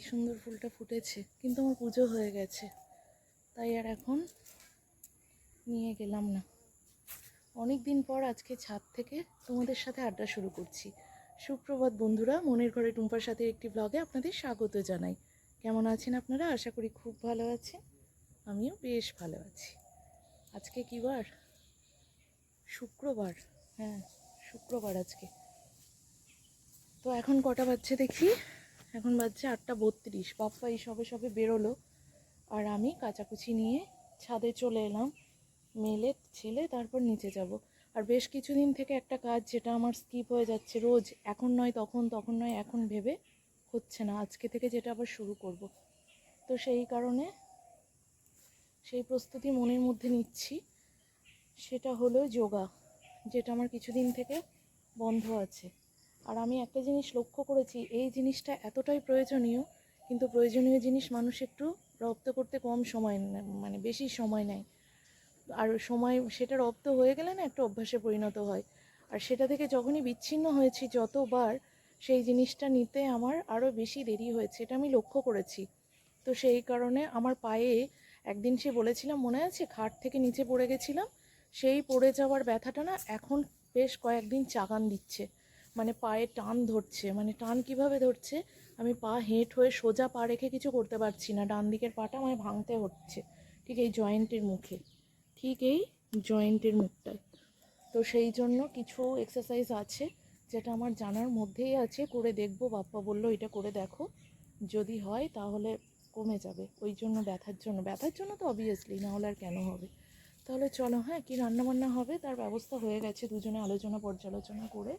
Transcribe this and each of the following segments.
সুন্দর ফুলটা ফুটেছে। কিন্তু আমার পুজো হয়ে গেছে। তাই আর এখন নিয়ে গেলাম না। অনেক দিন পর আজকে ছাদ থেকে তোমাদের সাথে আড্ডা শুরু করছি। সুপ্রভাত বন্ধুরা, মনের ঘরে টুম্পার সাথে একটি ব্লগে আপনাদের স্বাগত জানাই। কেমন আছেন আপনারা? আশা করি খুব ভালো আছেন। আমিও বেশ ভালো আছি। আজকে কি বার? শুক্রবার। হ্যাঁ শুক্রবার আজকে। তো এখন কটা বাজছে দেখি? এখন বাজছে আটটা বত্রিশ। বাপ্পা এই সবে সবে বেরোলো। আর আমি কাচাকুচি নিয়ে ছাদে চলে এলাম। মেলে, ছেলে, তারপর নিচে যাব। আর বেশ কিছুদিন থেকে একটা কাজ যেটা আমার স্কিপ হয়ে যাচ্ছে রোজ, এখন নয়, তখন তখন নয়, এখন ভেবে হচ্ছে না। আজকে থেকে যেটা আবার শুরু করব। তো সেই কারণে সেই প্রস্তুতি মনের মধ্যে নিচ্ছি। সেটা হলো যোগা, যেটা আমার কিছুদিন থেকে বন্ধ আছে। আর আমি একটা জিনিস লক্ষ্য করেছি, এই জিনিসটা এতটাই প্রয়োজনীয়, কিন্তু প্রয়োজনীয় জিনিস মানুষ একটু রপ্ত করতে কম সময় মানে বেশি সময় নেয়। আর সময় সেটা রপ্ত হয়ে গেলে না একটা অভ্যাসে পরিণত হয়। আর সেটা থেকে যখনই বিচ্ছিন্ন হয়েছি, যতবার সেই জিনিসটা নিতে আমার আরও বেশি দেরি হয়েছে, এটা আমি লক্ষ্য করেছি। তো সেই কারণে আমার পায়ে একদিন সে বলেছিলাম, মনে আছে? খাট থেকে নিচে পড়ে গেছিলাম, সেই পড়ে যাওয়ার ব্যথাটা না এখন বেশ কয়েকদিন চাগান দিচ্ছে। মানে পায়ে টান ধরছে মানে টান কীভাবে ধরছে? আমি পা হেঁট হয়ে সোজা পা রেখে কিছু করতে পারছি না, ডান দিকের পাটা মানে ভাঙতে হচ্ছে, ঠিক এই জয়েন্টের মুখে, ঠিক এই জয়েন্টের মুখটায়। তো সেই জন্য কিছু এক্সারসাইজ আছে, যেটা আমার জানার মধ্যেই আছে, করে দেখব, বাপ্পা বলল এটা করে দেখো, যদি হয় তাহলে কমে যাবে, ওই জন্য ব্যথার জন্য ব্যথার জন্য তো অবভিয়াসলি না হলে আর কেন হবে? তাহলে চলো হ্যাঁ কী রান্নাবান্না হবে? তার ব্যবস্থা হয়ে গেছে, দুজনে আলোচনা পর্যালোচনা করে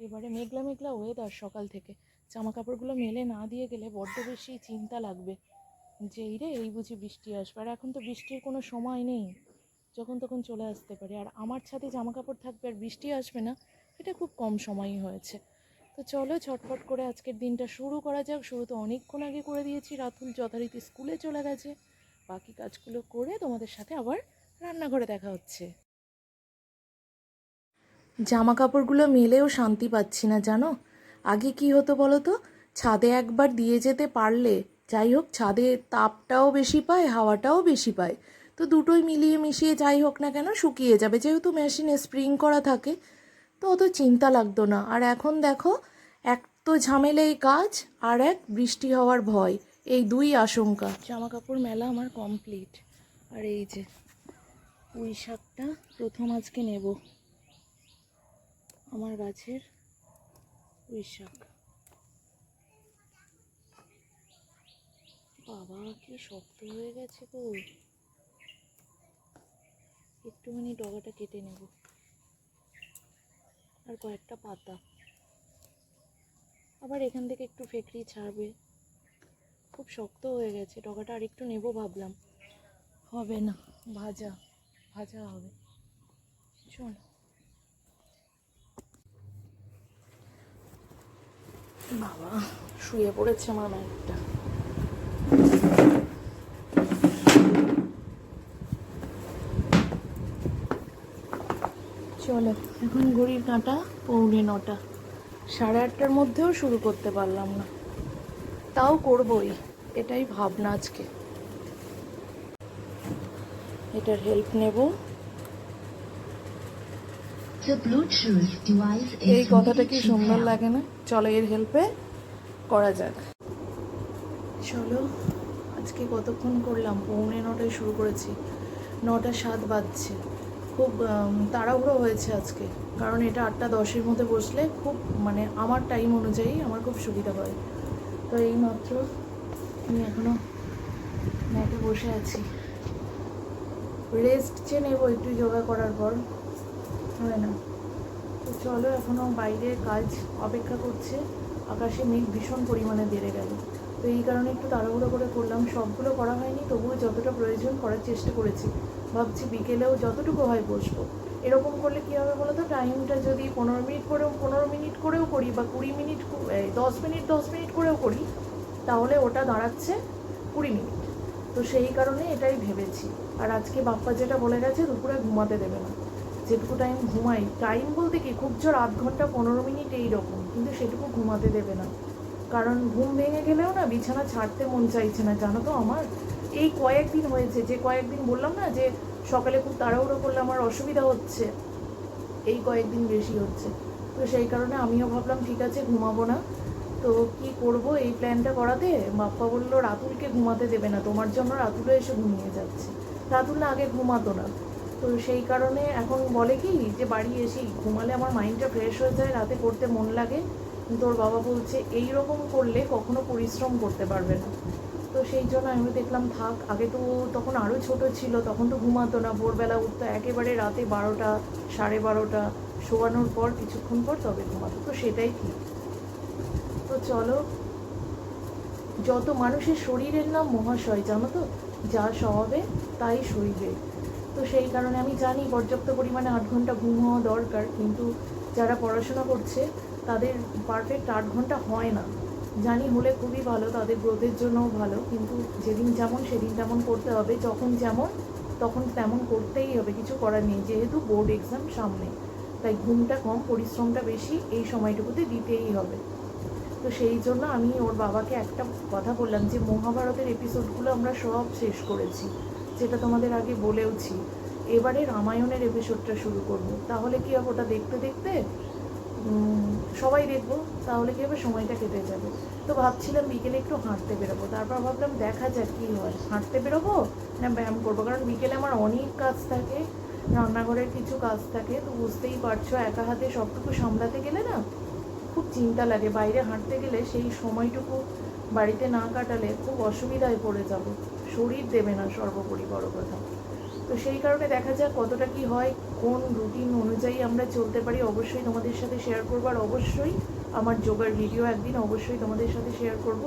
এবারে মেঘলা মেঘলা ওয়েদার সকাল থেকে। জামা কাপড়গুলো মেলে না দিয়ে গেলে বড্ড বেশি চিন্তা লাগবে। যে এই রে, এই বুঝি বৃষ্টি আসবে। আর এখন তো বৃষ্টির কোনো সময় নেই। যখন তখন চলে আসতে পারে। আর আমার ছাদে জামা কাপড় থাকবে আর বৃষ্টি আসবে না, এটা খুব কম সময়ই হয়েছে। তো চলো ঝটপট করে আজকের দিনটা শুরু করা যাক। শুরু তো অনেকক্ষণ আগে করে দিয়েছি। রাতুল যথারীতি স্কুলে চলে গেছে। বাকি কাজগুলো করে তোমাদের সাথে আবার রান্নাঘরে দেখা হচ্ছে। জামা কাপড়গুলো মেলেও শান্তি পাচ্ছি না, জানো? আগে কি হতো বলো তো ছাদে একবার দিয়ে যেতে পারলে, যাই হোক, ছাদে তাপটাও বেশি পায়, হাওয়াটাও বেশি পায়। তো দুটোই মিলিয়ে মিশিয়ে যাই হোক না কেন, শুকিয়ে যাবে। যেহেতু মেশিনে স্প্রিং করা থাকে, তো অত চিন্তা লাগতো না। আর এখন দেখো, এক তো ঝামেলাই কাজ, আর এক বৃষ্টি হওয়ার ভয়। এই দুই আশঙ্কা। জামা কাপড় মেলা আমার কমপ্লিট আর এই যে, পুঁই শাকটা প্রথম আজকে নেব। আমার গাছের পুঁই শাক। বাবা, কি শক্ত হয়ে গেছে গো। একটুখানি ডগাটা কেটে নেব। আর কয়েকটা পাতা। আবার এখান থেকে একটু ফেকরি ছাড়বে। খুব শক্ত হয়ে গেছে। ডগাটা আর একটু নেব ভাবলাম। হবে না, ভাজা ভাজা হবে। চল। বাবা, শুয়ে পড়েছে আমার ব্যাগটা চলো, এখন ঘড়ির কাঁটা, পৌনে নটা। সাড়ে আটটার মধ্যেও শুরু করতে পারলাম না। তাও করবই, এটাই ভাবনা আজকে। এটার হেল্প নেব। এই কথাটা কি সুন্দর লাগে না? চলো এর হেল্পে করা যাক। চলো আজকে কতক্ষণ করলাম? পৌনে নটায় শুরু করেছি। নটা সাত বাজছে। খুব তাড়াহুড়ো হয়েছে আজকে। কারণ এটা আটটা দশের মধ্যে বসলে খুব মানে আমার টাইম অনুযায়ী আমার খুব সুবিধা হয়। তো এই মাত্র আমি এখনও ম্যাটে বসে আছি। রেস্ট চেয়ে নেব একটু যোগা করার পর। হয় না। তো চলো এখনও বাইরে কাজ অপেক্ষা করছে। আকাশে মেঘ ভীষণ পরিমাণে বেড়ে গেল। তো এই কারণে একটু তাড়াহুড়ো করে করলাম। সবগুলো করা হয়নি, তবুও যতটা প্রয়োজন করার চেষ্টা করেছি। ভাবছি বিকেলেও যতটুকু হয় বসবো। এরকম করলে কী হবে বলো তো টাইমটা যদি পনেরো মিনিট করেও, পনেরো মিনিট করেও করি বা কুড়ি মিনিট দশ মিনিট দশ মিনিট করেও করি, তাহলে ওটা দাঁড়াচ্ছে কুড়ি মিনিট। তো সেই কারণে এটাই ভেবেছি। আর আজকে বাপ্পা যেটা বলে গেছে, দুপুরে ঘুমাতে দেবে না। যেটুকু টাইম ঘুমাই টাইম বলতে কি, খুব জোর আধ ঘণ্টা, পনেরো মিনিট এই রকম কিন্তু সেটুকু ঘুমাতে দেবে না। কারণ ঘুম ভেঙে গেলেও না বিছানা ছাড়তে মন চাইছে না, জানো তো আমার? এই কয়েকদিন হয়েছে, যে কয়েকদিন বললাম না, যে সকালে খুব তাড়াহুড়ো করলে আমার অসুবিধা হচ্ছে, এই কয়েকদিন বেশি হচ্ছে। তো সেই কারণে আমিও ভাবলাম, ঠিক আছে, ঘুমাবো না। তো কি করব, এই প্ল্যানটা করাতে? বাপ্পা বলল, রাতুলকে ঘুমাতে দেবে না, তোমার জন্য রাতুলও এসে ঘুমিয়ে যাচ্ছে। রাতুল না আগে ঘুমাতো না। তো সেই কারণে এখন বলে কি, যে বাড়ি এসেই। ঘুমালে আমার মাইন্ডটা ফ্রেশ হয়ে যায়, রাতে করতে মন লাগে। ওর বাবা বলছে এই রকম করলে কখনো পরিশ্রম করতে পারবে না। তো সেই জন্য আমি দেখলাম, থাক, আগে তো তখন আরও ছোট ছিল, তখন তো ঘুমাতো না। ভোরবেলা উঠতো একেবারে রাতে বারোটা, সাড়ে বারোটা, শোয়ানোর পর, কিছুক্ষণ পর তবে ঘুমাতো। তো সেটাই ঠিক। তো চলো, যত মানুষের শরীরের নাম মহাশয়, জানো তো? যা স্বভাবে তাই সইবে। তো সেই কারণে আমি জানি পর্যাপ্ত পরিমাণে আট ঘণ্টা ঘুম হওয়া দরকার, কিন্তু যারা পড়াশোনা করছে, তাদের পারফেক্ট আট ঘণ্টা হয় না। জানি হলে খুবই ভালো, তাদের গ্রোথের জন্যও ভালো, কিন্তু যেদিন যেমন সেদিন তেমন করতে হবে, যখন যেমন, তখন তেমন করতেই হবে, কিছু করার নেই, যেহেতু বোর্ড এক্সাম সামনে। তাই ঘুমটা কম, পরিশ্রমটা বেশি, এই সময়টুকুতে দিতেই হবে। তো সেই জন্য আমি ওর বাবাকে একটা কথা বললাম যে, মহাভারতের এপিসোডগুলো আমরা সব শেষ করেছি। যেটা তোমাদের আগে বলেওছি, এবারে রামায়ণের এপিসোডটা শুরু করব। তাহলে কি হবে ওটা দেখতে দেখতে? সবাই দেখব, তাহলে কি হবে? সময়টা কেটে যাবে। তো ভাবছিলাম বিকেলে একটু হাঁটতে বেরোবো। তারপর ভাবলাম দেখা যাক কী হয়। হাঁটতে বেরোবো না ব্যায়াম করব? কারণ বিকেলে আমার অনেক কাজ থাকে, রান্নাঘরের কিছু কাজ থাকে। তো বুঝতেই পারছ, একা হাতে সবটুকু সামলাতে গেলে না খুব চিন্তা লাগে। বাইরে হাঁটতে গেলে সেই সময়টুকু বাড়িতে না কাটালে খুব অসুবিধায় পড়ে যাব। শরীর দেবে না সর্বোপরি বড় কথা। তো সেই কারণে দেখা যাক কতটা কি হয়, কোন রুটিন অনুযায়ী আমরা চলতে পারি, অবশ্যই তোমাদের সাথে শেয়ার করব আর অবশ্যই আমার যোগার ভিডিও একদিন অবশ্যই তোমাদের সাথে শেয়ার করব।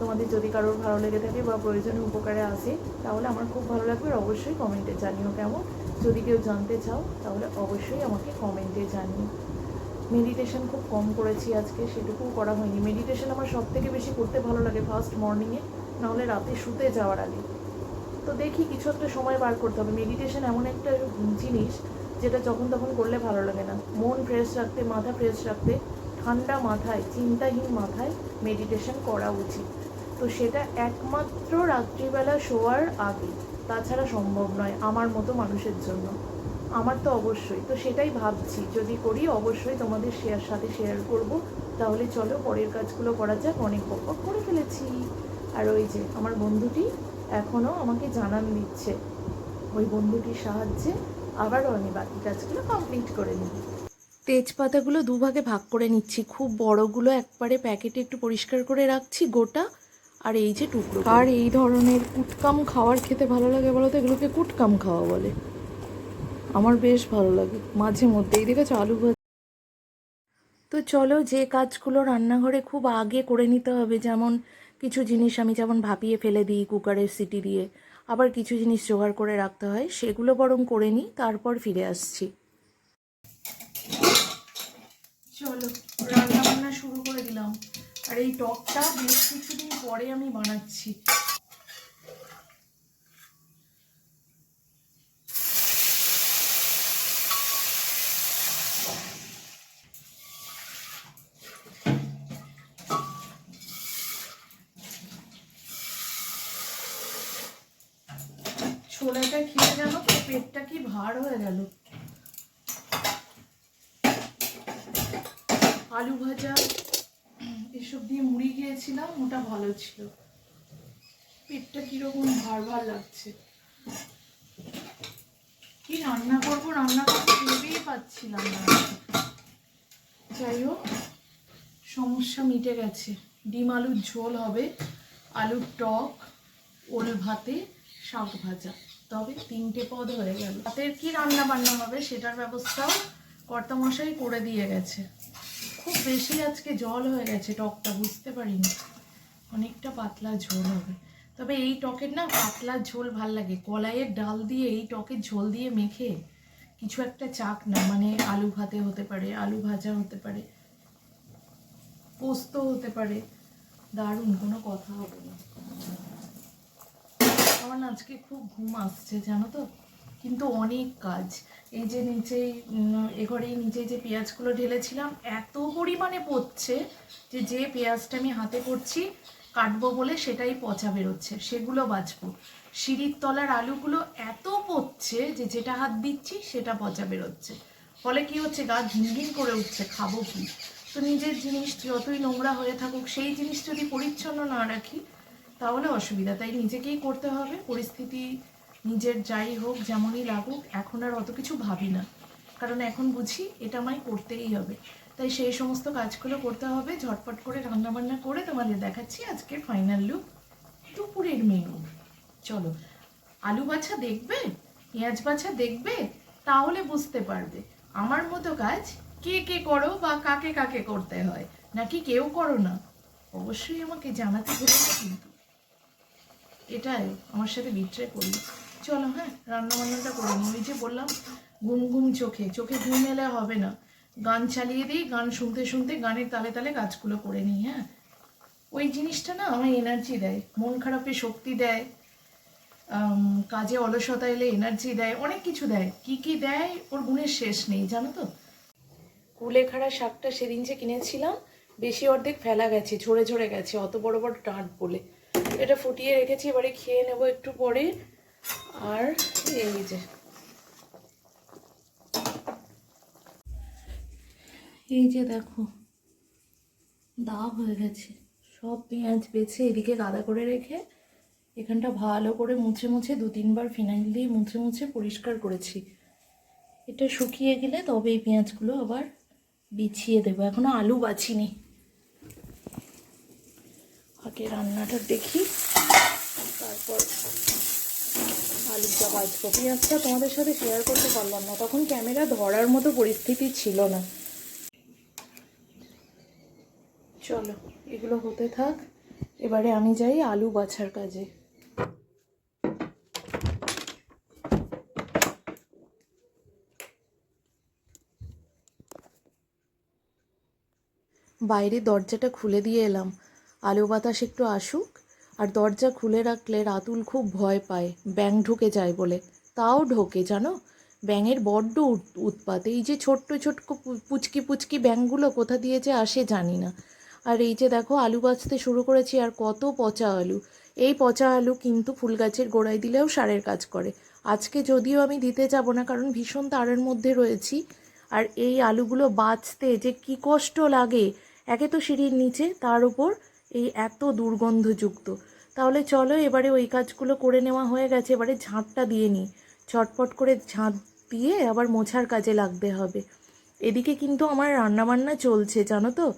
তোমাদের যদি কারোর ভালো লেগে থাকে বা প্রয়োজনে উপকারে আসে তাহলে আমার খুব ভালো লাগবে আর অবশ্যই কমেন্টে জানিও কেমন। যদি কেউ জানতে চাও, তাহলে অবশ্যই আমাকে কমেন্টে জানিও। মেডিটেশন খুব কম করেছি আজকে, সেটুকুও করা হয়নি। মেডিটেশন আমার সব থেকে বেশি করতে ভালো লাগে ফার্স্ট মর্নিংয়ে নাহলে রাতে শুতে যাওয়ার আগে। তো দেখি কিছু একটা সময় বার করতে হবে। মেডিটেশন এমন একটা জিনিস যেটা যখন তখন করলে ভালো লাগে না। মন ফ্রেশ রাখতে, মাথা ফ্রেশ রাখতে, ঠান্ডা মাথায়, চিন্তাহীন মাথায় মেডিটেশন করা উচিত। তো সেটা একমাত্র রাত্রিবেলা শোয়ার আগে। তাছাড়া সম্ভব নয় আমার মতো মানুষের জন্য। আমার তো অবশ্যই। তো সেটাই ভাবছি। যদি করি অবশ্যই তোমাদের শেয়ার সাথে শেয়ার করব। তাহলে চলো পরের কাজগুলো করা যাক। অনেক বকবক করে ফেলেছি। আর ওই যে আমার বন্ধুটি এখনও আমাকে জানান দিচ্ছে। ওই বন্ধুটির সাহায্যে আবারও আমি বাকি কাজগুলো কমপ্লিট করে নিই। তেজপাতাগুলো দুভাগে ভাগ করে নিচ্ছি। খুব বড়গুলো একবারে প্যাকেটে একটু পরিষ্কার করে রাখছি গোটা। আর এই যে টুকরো। আর এই ধরনের কুটকাম খাওয়ার খেতে ভালো লাগে বলো তো? এগুলোকে কুটকাম খাওয়া বলে। আমার বেশ ভালো লাগে। মাঝে মধ্যেই দেখেছ আলু ভাজা। তো চলো যে কাজগুলো রান্নাঘরে খুব আগে করে নিতে হবে যেমন কিছু জিনিস আমি যেমন ভাপিয়ে ফেলে দিই কুকারের সিটি দিয়ে, আবার কিছু জিনিস জোগাড় করে রাখতে হয়, সেগুলো বরং করে নিই, তারপর ফিরে আসছি। চলো রান্না বান্না শুরু করে দিলাম। আর এই টকটা বেশ কিছুদিন পরে আমি বানাচ্ছি। ছোলাটা খেয়ে তো, পেটটা কি ভার হয়ে গেল। আলু ভাজা, এসব দিয়ে মুড়ি গিয়েছিলাম ওটা ভালো ছিল। পেটটা কীরকম ভার ভার লাগছে। কি রান্না করব রান্না করব ভেবেই পাচ্ছিলাম না। যাই হোক, সমস্যা মিটে গেছে। ডিম আলুর ঝোল হবে, আলুর টক, ওল ভাতে, শাক ভাজা। তবে তিনটে পদ হয়ে গেল। রাতের কি রান্না বান্না হবে সেটার ব্যবস্থাও কর্তামশাই করে দিয়ে গেছে। খুব বেশি আজকে জল হয়ে গেছে টকটা, বুঝতে পারিনি। অনেকটা পাতলা ঝোল হবে। তবে এই টকের না পাতলা ঝোল ভালো লাগে। কলাইয়ের ডাল দিয়ে এই টকের ঝোল দিয়ে মেখে কিছু একটা চাক না মানে আলু ভাতে হতে পারে, আলু ভাজা হতে পারে, পোস্ত হতে পারে। দারুণ, কোনো কথা হবে না। আমার আজকে খুব ঘুম আসছে জানো তো? কিন্তু অনেক কাজ। এই যে নিচে উম, এ ঘরেই নিচে যে পেঁয়াজগুলো ঢেলেছিলাম এত পরিমাণে পড়ছে যে যে পেঁয়াজটা আমি হাতে করছি কাটবো বলে সেটাই পচা বেরোচ্ছে সেগুলো বাঁচবো। সিঁড়ির তলার আলুগুলো এত পড়ছে যে যেটা হাত দিচ্ছি সেটা পচা বেরোচ্ছে। ফলে কি হচ্ছে গা ঝিনঝিন করে উঠছে খাব কি? তো নিজের জিনিস যতই নোংরা হয়ে থাকুক সেই জিনিস যদি পরিচ্ছন্ন না রাখি তাহলে অসুবিধা। তাই নিজেকেই করতে হবে। পরিস্থিতি নিজের যাই হোক, যেমনই লাগুক, এখন আর অত কিছু ভাবি না। কারণ এখন বুঝি এটা আমায় করতেই হবে। তাই সেই সমস্ত কাজগুলো করতে হবে, ঝটপট করে রান্নাবান্না করে তোমাদের দেখাচ্ছি আজকের ফাইনাল লুক দুপুরের মেনু চলো, আলু বাছা দেখবে? পেঁয়াজ বাছা দেখবে? তাহলে বুঝতে পারবে। আমার মতো কাজ কে কে করো বা কাকে কাকে করতে হয়? নাকি কেউ করো না? অবশ্যই আমাকে জানাতে ভুলো কিন্তু। এটাই, আমার সাথে বিট্রে করি চলো হ্যাঁ রান্না বান্নাটা করে নিই। ওই যে বললাম ঘুম ঘুম চোখে চোখে ঘুম এলে হবে না। গান চালিয়ে দিই, গান শুনতে শুনতে গানের তালে তালে কাজগুলো করে নিই হ্যাঁ। ওই জিনিসটা না আমায় এনার্জি দেয়, মন খারাপে শক্তি দেয় কাজে অলসতা এলে এনার্জি দেয়, অনেক কিছু দেয়। কি কি দেয়, ওর গুণের শেষ নেই, জানো তো? কুলেখাড়া শাকটা সেদিন যে কিনেছিলাম, বেশি অর্ধেক ফেলা গেছে, ঝরে ঝরে গেছে, অত বড় বড় ডাঁট বলে। এটা ফুটিয়ে রেখেছি, এবারে খেয়ে নেব একটু পরে। আর এই যে। এই যে দেখো, দাগ হয়ে গেছে। সব পেঁয়াজ বেছে এদিকে গাদা করে রেখে এখানটা ভালো করে মুছে মুছে দু তিনবার ফিনাইল দিয়ে মুছে মুছে পরিষ্কার করেছি। এটা শুকিয়ে গেলে তবে এই পেঁয়াজগুলো আবার বিছিয়ে দেবো। এখনও আলু বাছিনি আগে রান্নাটা দেখি। তারপর আলুটা বাজবো পেঁয়াজটা তোমাদের সাথে শেয়ার করতে পারলাম না। তখন ক্যামেরা ধরার মতো পরিস্থিতি ছিল না। চলো, এগুলো হতে থাক। এবারে আমি যাই আলু বাছার কাজে। বাইরে দরজাটা খুলে দিয়ে এলাম। আলো বাতাস একটু আসুক, আর দরজা খুলে রাখলে রাতুল খুব ভয় পায়, ব্যাঙ ঢুকে যায় বলে। তাও ঢোকে, জানো? ব্যাঙের বড্ড উৎ- উৎপাত। এই যে ছোট্ট ছোট্ট পুচকি পুচকি ব্যাঙগুলো কোথা দিয়ে যে আসে জানি না। আর এই যে দেখো, আলু বাছতে শুরু করেছি, আর কত পচা আলু। এই পচা আলু কিন্তু ফুল গাছের গোড়ায় দিলেও সারের কাজ করে। আজকে যদিও আমি দিতে যাব না, কারণ ভীষণ তারের মধ্যে রয়েছি। আর এই আলুগুলো বাছতে যে কি কষ্ট লাগে, একে তো সিঁড়ির নিচে, তার উপর এই এত দুর্গন্ধযুক্ত। তাহলে চলো এবারে ওই কাজগুলো করে নেওয়া হয়ে গেছে, এবারে ঝাঁটটা দিয়ে নিই। ছটপট করে ঝাঁট দিয়ে আবার মোছার কাজে লাগতে হবে। এদিকে কিন্তু আমার রান্নাবান্না চলছে, জানো তো?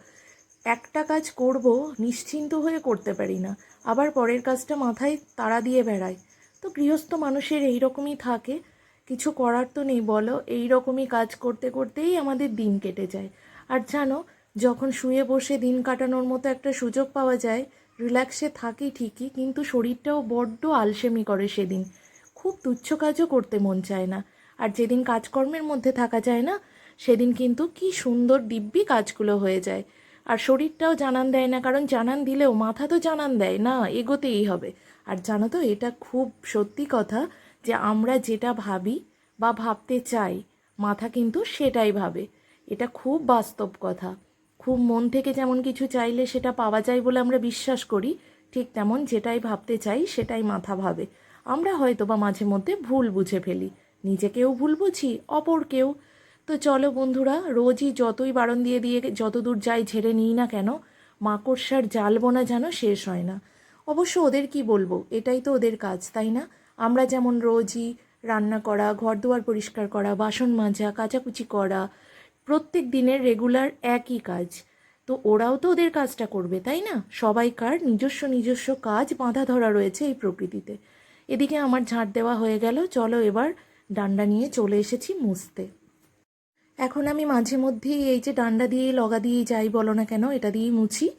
একটা কাজ করব, নিশ্চিন্ত হয়ে করতে পারি না। আবার পরের কাজটা মাথায় তাড়া দিয়ে বেড়ায় তো গৃহস্থ মানুষের এই রকমই থাকে। কিছু করার তো নেই, বলো। এই রকমই কাজ করতে করতেই আমাদের দিন কেটে যায়। আর জানো যখন শুয়ে বসে দিন কাটানোর মতো একটা সুযোগ পাওয়া যায়, রিল্যাক্সে থাকি ঠিকই, কিন্তু শরীরটাও বড্ড আলসেমি করে সেদিন। খুব তুচ্ছ কাজও করতে মন চায় না। আর যেদিন কাজকর্মের মধ্যে থাকা যায় না, সেদিন কিন্তু কি সুন্দর দিব্যি কাজগুলো হয়ে যায়। আর শরীরটাও জানান দেয় না, কারণ জানান দিলেও মাথা তো জানান দেয়, না, এগোতেই হবে। আর জানো তো, এটা খুব সত্যি কথা যে আমরা যেটা ভাবি বা ভাবতে চাই, মাথা কিন্তু সেটাই ভাবে। এটা খুব বাস্তব কথা। খুব মন থেকে যেমন কিছু চাইলে সেটা পাওয়া যায় বলে আমরা বিশ্বাস করি, ঠিক তেমন যেটাই ভাবতে চাই সেটাই মাথা ভাবে। আমরা হয়তো বা মাঝে মধ্যে ভুল বুঝে ফেলি, নিজেকেও ভুল বুঝি, অপরকেও। তো চলো বন্ধুরা, রোজই যতই বারণ দিয়ে দিয়ে যত দূর যাই ঝেড়ে নিই না কেন, মাকড়সার জাল বোনা যেন শেষ হয় না। অবশ্য ওদের কি বলব, এটাই তো ওদের কাজ, তাই না? আমরা যেমন রোজই রান্না করা ঘর দুয়ার পরিষ্কার করা, বাসন মাজা, কাচাকুচি করা প্রত্যেক দিনের রেগুলার একই কাজ। তো ওরাও তো ওদের কাজটা করবে, তাই না? সবাইকার নিজস্ব নিজস্ব কাজ বাঁধা ধরা রয়েছে এই প্রকৃতিতে। এদিকে আমার ঝাঁট দেওয়া হয়ে গেল, চলো এবার ডান্ডা নিয়ে চলে এসেছি মুছতে। এখন আমি মাঝে মধ্যেই এই যে ডান্ডা দিয়ে লগা দিয়ে যাই বলো না কেন, এটা দিয়েই মুছি।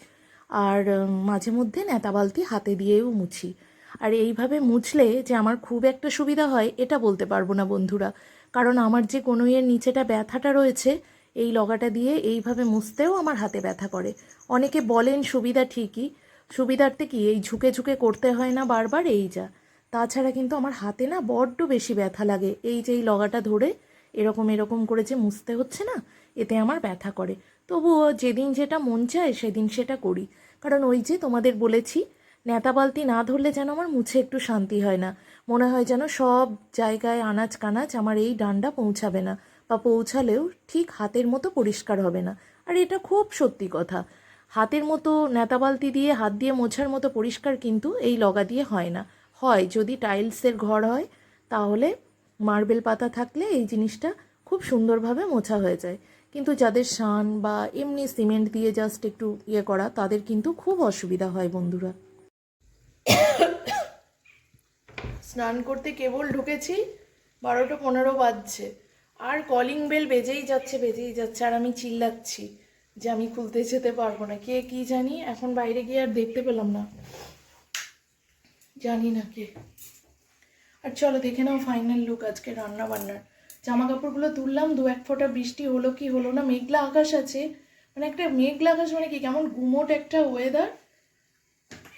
আর মাঝে মধ্যে নেতা বালতি হাতে দিয়েও মুছি। আর এইভাবে মুছলে যে আমার খুব একটা সুবিধা হয়, এটা বলতে পারব না বন্ধুরা। কারণ আমার যে কোনো কনুইয়ের নিচেটা ব্যথাটা রয়েছে এই লগাটা দিয়ে এইভাবে মুছতেও আমার হাতে ব্যথা করে। অনেকে বলেন, সুবিধা ঠিকই। সুবিধার্থে কি এই ঝুঁকে ঝুঁকে করতে হয় না বারবার? এই যা। তাছাড়া কিন্তু আমার হাতে না বড্ড বেশি ব্যথা লাগে। এই যে এই লগাটা ধরে এরকম এরকম করে যে মুছতে হচ্ছে না, এতে আমার ব্যথা করে। তবুও যেদিন যেটা মন চায় সেদিন সেটা করি। কারণ ওই যে তোমাদের বলেছি নেতা বালতি না ধরলে যেন আমার মুছে একটু শান্তি হয় না। মনে হয় যেন সব জায়গায় আনাজ কানাজ আমার এই ডান্ডা পৌঁছাবে না। বা পৌঁছালেও ঠিক হাতের মতো পরিষ্কার হবে না। আর এটা খুব সত্যি কথা। হাতের মতো নেতা বালতি দিয়ে, হাত দিয়ে মোছার মতো পরিষ্কার কিন্তু এই লগা দিয়ে হয় না। হয়, যদি টাইলসের ঘর হয়, তাহলে মার্বেল পাতা থাকলে এই জিনিসটা খুব সুন্দরভাবে মোছা হয়ে যায়। কিন্তু যাদের শান বা এমনি সিমেন্ট দিয়ে জাস্ট একটু ইয়ে করা, তাদের কিন্তু খুব অসুবিধা হয় বন্ধুরা। স্নান করতে কেবল ঢুকেছি, বারোটা পনেরো বাজছে। আর কলিং বেল বেজেই যাচ্ছে বেজেই যাচ্ছে। আর আমি চিল্লাচ্ছি যে আমি খুলতে যেতে পারব না। কে কি জানি, এখন বাইরে গিয়ে আর দেখতে পেলাম না। জানি না কে। আর চলো দেখে নাও ফাইনাল লুক আজকে রান্না বান্নার জামা কাপড়গুলো তুললাম, দু এক ফোঁটা বৃষ্টি হলো কি হলো না, মেঘলা আকাশ আছে। মানে একটা মেঘলা আকাশ মানে কি, কেমন গুমোট একটা ওয়েদার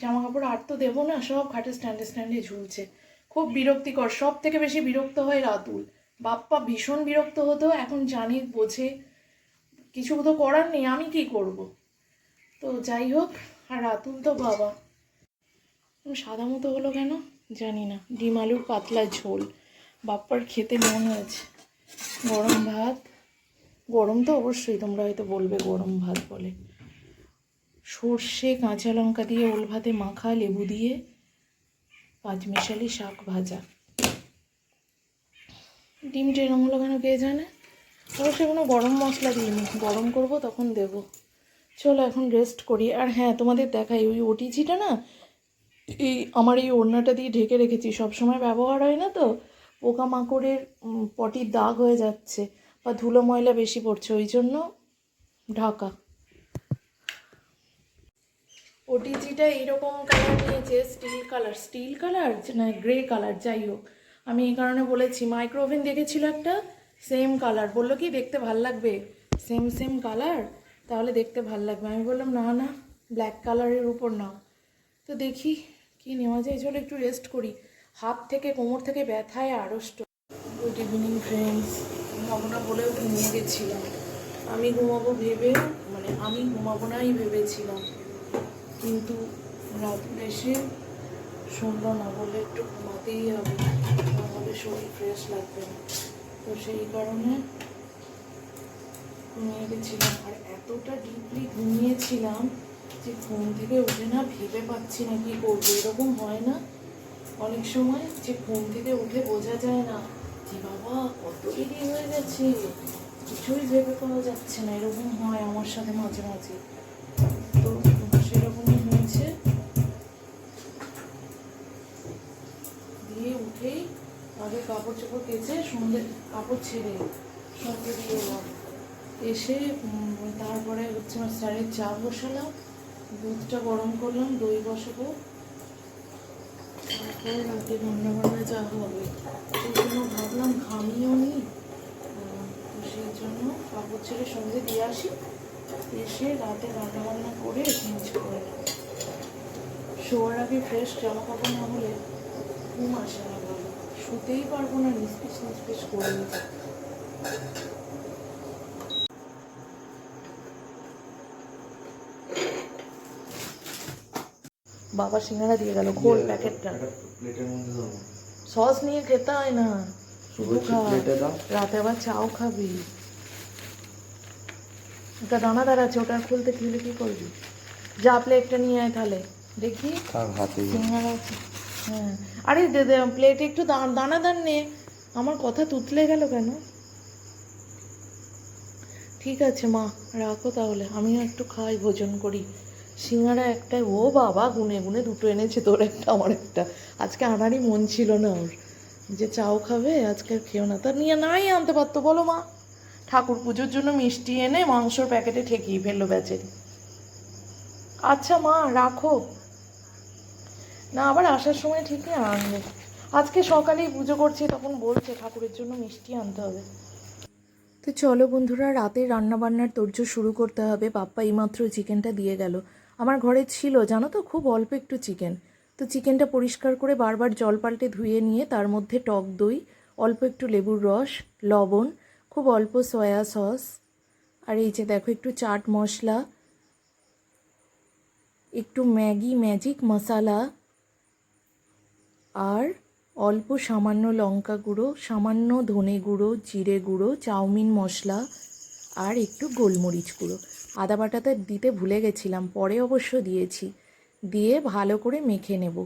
জামা কাপড় আর তো দেবো না, সব খাটে স্ট্যান্ডে স্ট্যান্ডে ঝুলছে। খুব বিরক্তিকর সব থেকে বেশি বিরক্ত হয় রাতুল। বাপ্পা ভীষণ বিরক্ত হতো, এখন জানি, বোঝে। কিছু তো করার নেই, আমি কি করব? তো যাই হোক, আর আতুল তো বাবা। সাদা মতো হলো কেন? জানি না। ডিম আলুর পাতলা ঝোল। বাপ্পার খেতে মন হয়েছে। গরম ভাত? গরম তো অবশ্যই, তোমরা হয়তো বলবে গরম ভাত বলে। সর্ষে, কাঁচা লঙ্কা দিয়ে ওল ভাতে মাখা, লেবু দিয়ে পাঁচমিশালি শাক ভাজা। ডিমটা এরম কেন কে জানে অবশ্যই কোনো গরম মশলা দিইনি। গরম করব, তখন দেব। চলো এখন রেস্ট করি। আর হ্যাঁ তোমাদের দেখাই, ওই ওটিজিটা না, এই আমার এই ওড়নাটা দিয়ে ঢেকে রেখেছি। সব সময় ব্যবহার হয় না তো? পোকামাকড়ের পটির দাগ হয়ে যাচ্ছে বা ধুলো ময়লা বেশি পড়ছে, ওই জন্য ঢাকা। ওটিজিটা এইরকম কালার নিয়েছে স্টিল কালার স্টিল কালার না গ্রে কালার যাই হোক। আমি এই কারণে বলেছি মাইক্রো ওভেন দেখেছিল একটা সেম কালার বলল কি, দেখতে ভালো লাগবে? সেম সেম কালার তাহলে দেখতে ভালো লাগবে। আমি বললাম, না না ব্ল্যাক কালারের উপর নাও তো দেখি কি নেওয়া যায়। চলো একটু রেস্ট করি। হাত থেকে, কোমর থেকে ব্যথায় আড়ষ্ট। গুড ইভিনিং ফ্রেন্ডস ঘুমাবো না বলেও ঘুমিয়ে গেছিলাম। আমি ঘুমাবো ভেবে মানে আমি ঘুমাবো নাই ভেবেছিলাম। কিন্তু রাতুল এসে শুনলো না বলে একটু ঘুমাতেই হবে। নাহলে শরীর ফ্রেশ লাগবে না। তো সেই কারণে ঘুমিয়ে গেছিলাম। আর এতটা ডিপলি ঘুমিয়েছিলাম যে ঘুম থেকে উঠে না ভেবে পাচ্ছি না কি করব। এরকম হয় না। অনেক সময় যে ঘুম থেকে উঠে বোঝা যায় না যে বাবা, কত দেরি হয়ে গেছে। কিছুই ভেবে পাওয়া যাচ্ছে না। এরকম হয় আমার সাথে মাঝে মাঝে। তো কাপড় চোপড় কেচে সন্ধ্যে কাপড় ছেড়ে সন্ধ্যে দিয়ে এসে তারপরে হচ্ছে আমার স্যারের চা বসালাম, দুধটা গরম করলাম, দই বসাবো। তারপরে রাতে রান্না বান্না যা হবে, সেই জন্য ভাবলাম ঘামিও নি। সেই জন্য কাপড় ছেড়ে সন্ধে দিয়ে আসি। এসে রাতে রান্না বান্না করে চেঞ্জ করে শোয়ার আগে ফ্রেশ জামা কাপড় না হলে ঘুম আসে না। শুতেই পারব না নিস্পিস নিস্পিস করে বাবা সিঙ্গারা দিয়ে গেল খোল প্যাকেটটা। সস নিয়ে খেতে হয় না শুধু রাতে আবার চাও খাবি। ওটা দানাদার আছে ওটা খুলতে খুলে কি করবি? যা প্লেটটা নিয়ে আয় তাহলে। দেখি। সিঙ্গারা আছে। হ্যাঁ। আরে প্লেটে একটু দা- দানাদার নে। আমার কথা তুতলে গেল কেন? ঠিক আছে, মা, রাখো তাহলে। আমিও একটু খাই, ভোজন করি। সিঙ্গারা একটাই। ও বাবা, গুনে গুনে দুটো এনেছে তোর একটা, আমার একটা। আজকে আনারই মন ছিল না ওর। যে চাও খাবে, আজকে আর খেও না। তা নিয়ে নাই আনতে পারতো, বলো মা। ঠাকুর পুজোর জন্য মিষ্টি এনে মাংসর প্যাকেটে ঠেকিয়ে ফেলল বেচারি। আচ্ছা মা, রাখো। না, আবার আসার সময় ঠিকই আনবে। আজকে সকালেই পুজো করছি, তখন বলছে ঠাকুরের জন্য মিষ্টি আনতে হবে। তো চলো বন্ধুরা রাতে রান্না বান্নার তোড়জোড় শুরু করতে হবে। বাপ্পা এইমাত্র চিকেনটা দিয়ে গেল। আমার ঘরে ছিল, জানো তো, খুব অল্প একটু চিকেন। তো চিকেনটা পরিষ্কার করে বারবার জল পাল্টে ধুয়ে নিয়ে তার মধ্যে টক দই, অল্প একটু লেবুর রস, লবণ, খুব অল্প সয়া সস, আর এই যে দেখো একটু চাট মশলা, একটু ম্যাগি, ম্যাজিক মশালা আর অল্প সামান্য লঙ্কা গুঁড়ো সামান্য ধনে গুঁড়ো জিরে গুঁড়ো চাউমিন মশলা আর একটু গোলমরিচ গুঁড়ো আদা বাটাতে দিতে ভুলে গেছিলাম পরে অবশ্য দিয়েছি দিয়ে ভালো করে মেখে নেব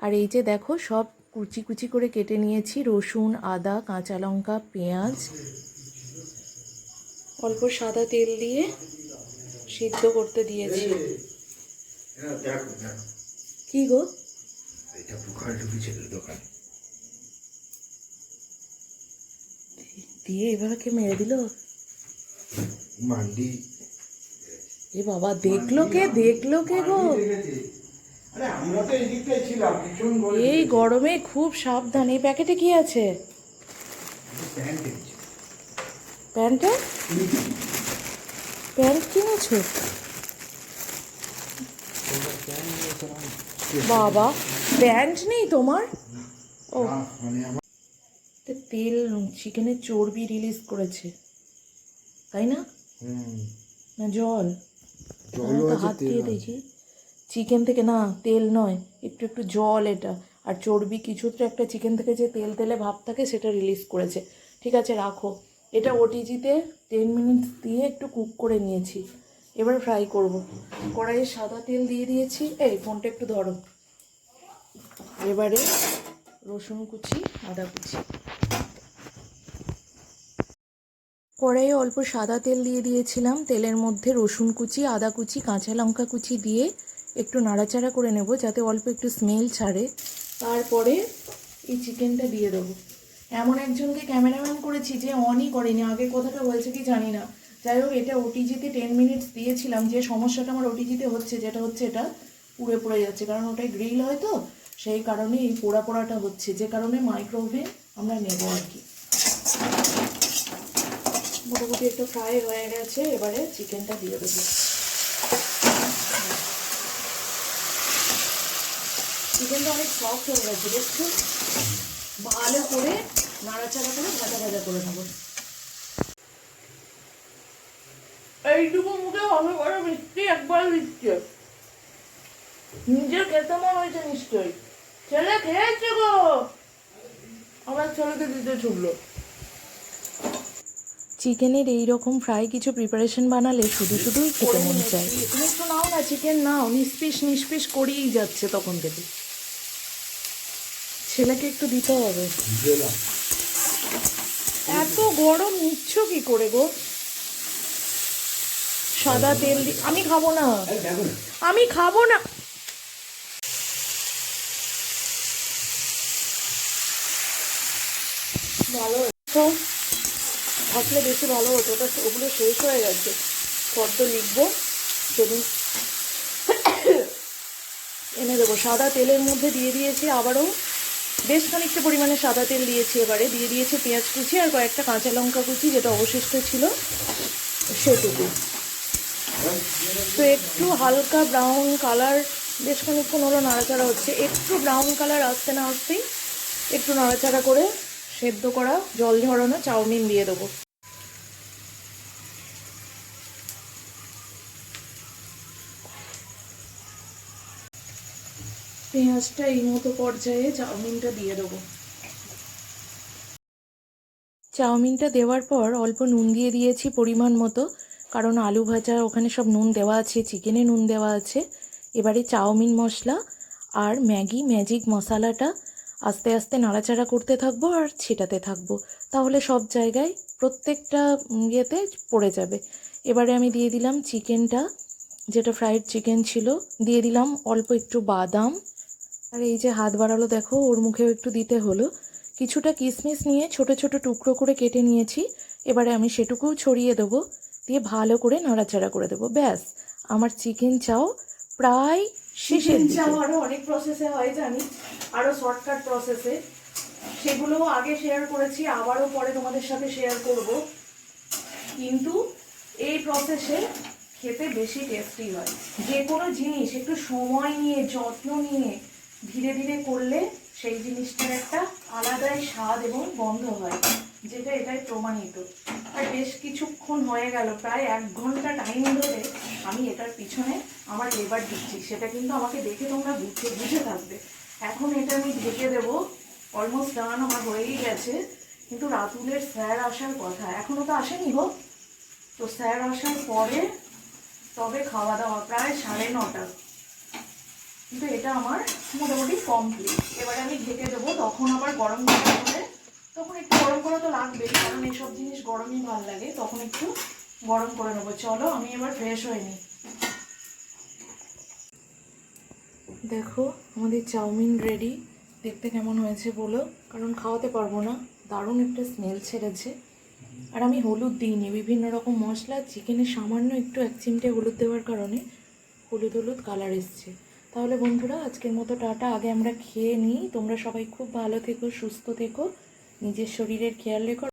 আর এই যে দেখো সব কুচি কুচি করে কেটে নিয়েছি রসুন আদা কাঁচা লঙ্কা পেঁয়াজ অল্প সাদা তেল দিয়ে সিদ্ধ করতে দিয়েছি হ্যাঁ কি গো এটা পোকার ঢুকেছিল দোকানে। দিয়ে এভাবে কে মেরে দিল? মান্ডি। এ বাবা দেখল কে? দেখল কে গো? এই গরমে খুব সাবধান। এই প্যাকেটে কি আছে? Pant pant? কিনেছো? বাবা। প্যান্ট নেই তোমার? ও মানে তেল চিকেনের চর্বি রিলিজ করেছে। তাই না? না জল। তো হাত দিয়ে দেখি। চিকেন থেকে না তেল নয় একটু একটু জল এটা। আর চর্বি কিছু তো একটা চিকেন থেকে যে তেল তেলে ভাব থাকে সেটা রিলিজ করেছে। ঠিক আছে রাখো। এটা ওটিজিতে টেন মিনিটস দিয়ে একটু কুক করে নিয়েছি। এবার ফ্রাই করব। কড়াইয়ে সাদা তেল দিয়ে দিয়েছি। এই ফোনটা একটু ধরো। এবারে রসুন কুচি, আদা কুচি। কড়াইয়ে অল্প সাদা তেল দিয়ে দিয়েছিলাম। তেলের মধ্যে রসুন কুচি, আদা কুচি, কাঁচা লঙ্কা কুচি দিয়ে একটু নাড়াচাড়া করে নেব যাতে অল্প একটু স্মেল ছাড়ে। তারপরে এই চিকেনটা দিয়ে দেবো। এমন একজনকে ক্যামেরাম্যান করেছি যে অনই করেনি, আগে কথাটা বলছে কি জানি না। যাই হোক, এটা ওটিজিতে টেন মিনিটস দিয়েছিলাম যে সমস্যাটা আমার ওটিজিতে হচ্ছে, যেটা হচ্ছে এটা পুড়ে পড়ে যাচ্ছে। কারণ ওটাই গ্রিল হয় তো সেই কারণে এই পোড়া পোড়াটা হচ্ছে। যে কারণে মাইক্রোওভেন আমরা নেব আর কি। মোটামুটি একটু ফ্রাই হয়ে গেছে, এবারে চিকেনটা দিয়ে দেবো। চিকেনটা অনেক সফট হয়ে গেছে দেখছ ভালো করে নাড়াচাড়া করে ভাজা ভাজা করে নেব। এইটুকু মুখে হবে বড় মিষ্টি, একবার দিচ্ছে নিজের খেতে মন হয়েছে নিশ্চয়ই। ছেলে খেয়েছে গো। আমার ছেলেকে দিতে ছুটলো। চিকেনের এই রকম ফ্রাই কিছু প্রিপারেশন বানালে শুধু শুধুই খেতে মন চায়। তুমি একটু নাও না চিকেন নাও। নিষ্পিস নিষ্পিস করিয়েই যাচ্ছে তখন থেকে। ছেলেকে একটু দিতে হবে। এত গরম নিচ্ছ কি করে গো? সাদা তেল দি আমি খাব না। আমি খাব না। ভালো তো থাকলে বেশি ভালো হতো। ওটা ওগুলো শেষ হয়ে গেছে। পদ্ম লিখব। সেদিন এনে দেবো। সাদা তেলের মধ্যে দিয়ে দিয়েছি আবারও। বেশ খানিকটা পরিমাণে সাদা তেল দিয়েছি এবারে। দিয়ে দিয়েছি পেঁয়াজ কুচি আর কয়েকটা কাঁচা লঙ্কা কুচি, যেটা অবশিষ্ট ছিল সেটুকু। তো একটু হালকা ব্রাউন কালার, বেশ খানিকক্ষণ হলো নাড়াচাড়া হচ্ছে। একটু ব্রাউন কালার আসতে না আসতেই একটু নাড়াচাড়া করে সেদ্ধ করা জল ঝরানো চাউমিন দিয়ে দেবো। পেঁয়াজটা এই মতো পর্যায়ে চাউমিনটা দিয়ে দেবো। চাউমিনটা দেওয়ার পর অল্প নুন দিয়ে দিয়েছি পরিমাণ মতো, কারণ আলু ভাজা, ওখানে সব নুন দেওয়া আছে, চিকেনে নুন দেওয়া আছে। এবারে চাউমিন মশলা আর ম্যাগি, ম্যাজিক মশলাটা আস্তে আস্তে নাড়াচাড়া করতে থাকব আর ছিটাতে থাকব। তাহলে সব জায়গায় প্রত্যেকটা ইয়েতে পড়ে যাবে। এবারে আমি দিয়ে দিলাম চিকেনটা, যেটা ফ্রাইড চিকেন ছিল। দিয়ে দিলাম অল্প একটু বাদাম। আর এই যে হাত বাড়ালো, দেখো, ওর মুখেও একটু দিতে হলো। কিছুটা কিশমিশ নিয়ে ছোট ছোট টুকরো করে কেটে নিয়েছি। এবারে আমি সেটুকুও ছড়িয়ে দেবো। দিয়ে ভালো করে নাড়াচাড়া করে দেবো। ব্যাস, আমার চিকেন চাও প্রায় আরও অনেক প্রসেসে হয় জানি। আরও শর্টকাট প্রসেসে সেগুলোও আগে শেয়ার করেছি আবারও পরে তোমাদের সাথে শেয়ার করব। কিন্তু এই প্রসেসে খেতে বেশি টেস্টি হয়। যে কোনো জিনিস একটু সময় নিয়ে যত্ন নিয়ে ধীরে ধীরে করলে সেই জিনিসটার একটা আলাদাই স্বাদ এবং গন্ধ হয়। যেটা এটাই প্রমাণিত। আর বেশ কিছুক্ষণ হয়ে গেল, প্রায় এক ঘণ্টা টাইম ধরে আমি এটার পিছনে আমার লেবার দিচ্ছি। সেটা কিন্তু আমাকে দেখে তোমরা বুঝে বুঝে থাকবে। এখন এটা আমি ঢেকে দেবো। অলমোস্ট ডান আমার হয়েই গেছে। কিন্তু রাতুলের স্যার আসার কথা। এখনও তো আসেনি গো। তো স্যার আসার পরে তবে খাওয়া দাওয়া প্রায় সাড়ে নটা। কিন্তু এটা আমার মোটামুটি কমপ্লিট এবারে আমি ঢেকে দেবো, তখন আবার গরম হবে তখন একটু গরম করা তো লাগবেই, কারণ এইসব জিনিস গরমই ভালো লাগে, তখন একটু গরম করে নেব। চলো, আমি এবার ফ্রেশ হয়ে নিই। দেখো, আমাদের চাউমিন রেডি দেখতে কেমন হয়েছে বলো? কারণ খাওয়াতে পারব না। দারুণ একটা স্মেল ছেড়েছে। আর আমি হলুদ দিইনি, বিভিন্ন রকম মশলা চিকেনে সামান্য একটু এক চিমটে হলুদ দেওয়ার কারণে হলুদ হলুদ কালার এসছে। তাহলে বন্ধুরা, আজকের মতো টাটা। আগে আমরা খেয়ে নিই। তোমরা সবাই খুব ভালো থেকো, সুস্থ থেকো। নিজের শরীরের খেয়াল রেখো।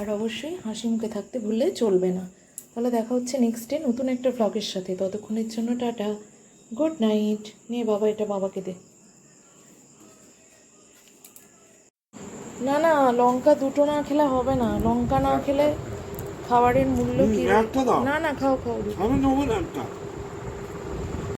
আর অবশ্যই হাসি মুখে থাকতে ভুললে চলবে না। তাহলে দেখা হচ্ছে নেক্সট ডে নতুন একটা ভ্লগের সাথে। ততক্ষণের জন্য টাটা। গুড নাইট নে বাবা এটা বাবাকে দে। না না লঙ্কা দুটো না খেলে হবে না। লঙ্কা না খেলে খাবারের মূল্য কি? না না খাও খাও। আমি নেব না একটা।